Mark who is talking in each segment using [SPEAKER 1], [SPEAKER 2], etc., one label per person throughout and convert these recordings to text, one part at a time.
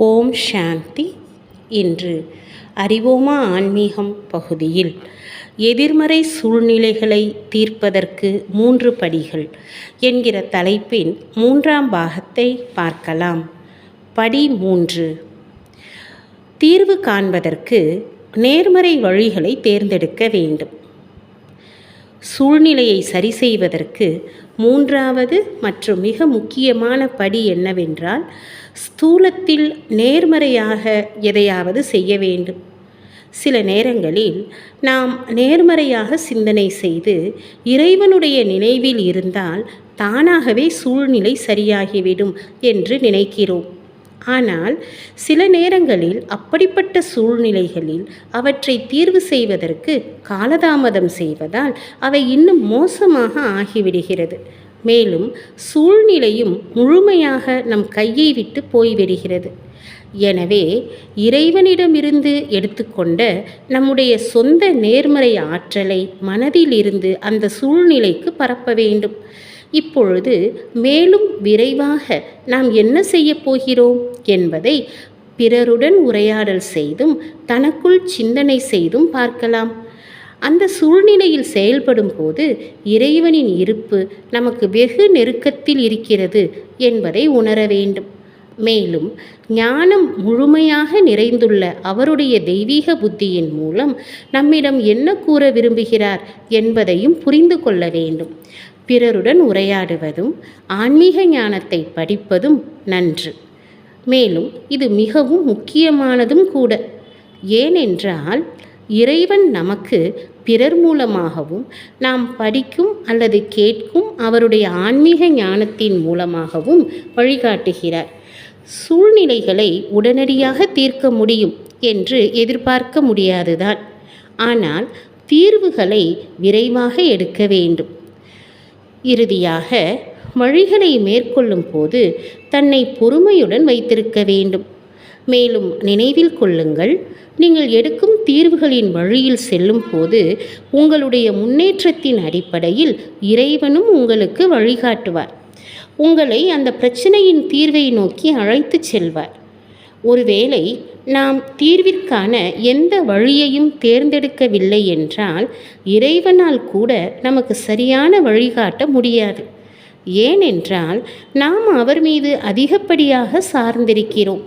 [SPEAKER 1] ஓம் சாந்தி இன்று அறிவோமா ஆன்மீகம் பகுதியில். எதிர்மறை சூழ்நிலைகளை தீர்ப்பதற்கு மூன்று படிகள் என்கிற தலைப்பின் மூன்றாம் பாகத்தை பார்க்கலாம். படி மூன்று. தீர்வு காண்பதற்கு நேர்மறை வழிகளை தேர்ந்தெடுக்க வேண்டும். சூழ்நிலையை சரி செய்வதற்கு மூன்றாவது மற்றும் மிக முக்கியமான படி என்னவென்றால் ஸ்தூலத்தில் நேர்மறையாக எதையாவது செய்ய வேண்டும். சில நேரங்களில் நாம் நேர்மறையாக சிந்தனை செய்து இறைவனுடைய நினைவில் இருந்தால் தானாகவே சூழ்நிலை சரியாகிவிடும் என்று நினைக்கிறோம். ஆனால் சில நேரங்களில் அப்படிப்பட்ட சூழ்நிலைகளில் அவற்றை தீர்வு செய்வதற்கு காலதாமதம் செய்வதால் அவை இன்னும் மோசமாக ஆகிவிடுகிறது. மேலும் சூழ்நிலையும் முழுமையாக நம் கையை விட்டு போய்விடுகிறது. எனவே இறைவனிடமிருந்து எடுத்துக்கொண்ட நம்முடைய சொந்த நேர்மறை ஆற்றலை மனதிலிருந்து அந்த சூழ்நிலைக்கு பரப்ப வேண்டும். இப்பொழுது மேலும் விரைவாக நாம் என்ன செய்ய போகிறோம் என்பதை பிறருடன் உரையாடல் செய்தும் தனக்குள் சிந்தனை செய்தும் பார்க்கலாம். அந்த சூழ்நிலையில் செயல்படும் போது இறைவனின் இருப்பு நமக்கு வெகு நெருக்கத்தில் இருக்கிறது என்பதை உணர வேண்டும். மேலும் ஞானம் முழுமையாக நிறைந்துள்ள அவருடைய தெய்வீக புத்தியின் மூலம் நம்மிடம் என்ன கூற விரும்புகிறார் என்பதையும் புரிந்து கொள்ள வேண்டும். பிறருடன் உரையாடுவதும் ஆன்மீக ஞானத்தை படிப்பதும் நன்று. மேலும் இது மிகவும் முக்கியமானதும் கூட. ஏனென்றால் இறைவன் நமக்கு பிறர் மூலமாகவும் நாம் படிக்கும் அல்லது கேட்கும் அவருடைய ஆன்மீக ஞானத்தின் மூலமாகவும் வழிகாட்டுகிறார். சூழ்நிலைகளை உடனடியாக தீர்க்க முடியும் என்று எதிர்பார்க்க முடியாதுதான். ஆனால் தீர்வுகளை விரைவாக எடுக்க வேண்டும். இறுதியாக வழிகளை மேற்கொள்ளும் போது தன்னை பொறுமையுடன் வைத்திருக்க வேண்டும். மேலும் நினைவில் கொள்ளுங்கள் நீங்கள் எடுக்கும் தீர்வுகளின் வழியில் செல்லும் போது உங்களுடைய முன்னேற்றத்தின் அடிப்படையில் இறைவனும் உங்களுக்கு வழிகாட்டுவார். உங்களை அந்த பிரச்சனையின் தீர்வை நோக்கி அழைத்து செல்வார். ஒருவேளை நாம் தீர்விற்கான எந்த வழியையும் தேர்ந்தெடுக்கவில்லை என்றால் இறைவனால் கூட நமக்கு சரியான வழிகாட்ட முடியாது. ஏனென்றால் நாம் அவர் மீது அதிகப்படியாக சார்ந்திருக்கிறோம்.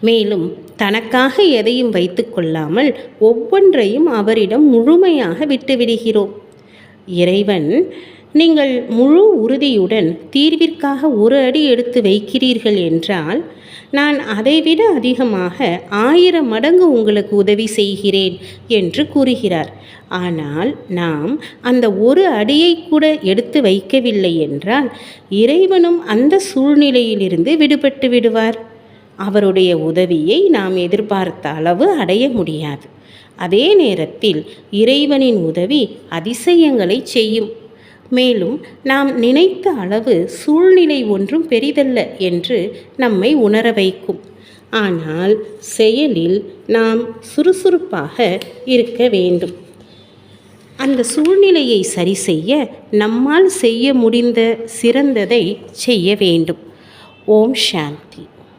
[SPEAKER 1] மேலும் தனக்காக எதையும் வைத்து கொள்ளாமல் ஒவ்வொன்றையும் அவரிடம் முழுமையாக விட்டுவிடுகிறோம். இறைவன் நீங்கள் முழு உறுதியுடன் தீர்விற்காக ஒரு அடி எடுத்து வைக்கிறீர்கள் என்றால் நான் அதைவிட அதிகமாக ஆயிரம் மடங்கு உங்களுக்கு உதவி செய்கிறேன் என்று கூறுகிறார். ஆனால் நாம் அந்த ஒரு அடியை கூட எடுத்து வைக்கவில்லை என்றால் இறைவனும் அந்த சூழ்நிலையிலிருந்து விடுபட்டு விடுவார். அவருடைய உதவியை நாம் எதிர்பார்த்த அளவு அடைய முடியாது. அதே நேரத்தில் இறைவனின் உதவி அதிசயங்களை செய்யும் மேலும் நாம் நினைத்த அளவு சூழ்நிலை ஒன்றும் பெரிதல்ல என்று நம்மை உணர வைக்கும். ஆனால் செயலில் நாம் சுறுசுறுப்பாக இருக்க வேண்டும். அந்த சூழ்நிலையை சரி செய்ய நம்மால் செய்ய முடிந்த சிறந்ததை செய்ய வேண்டும். ஓம் சாந்தி.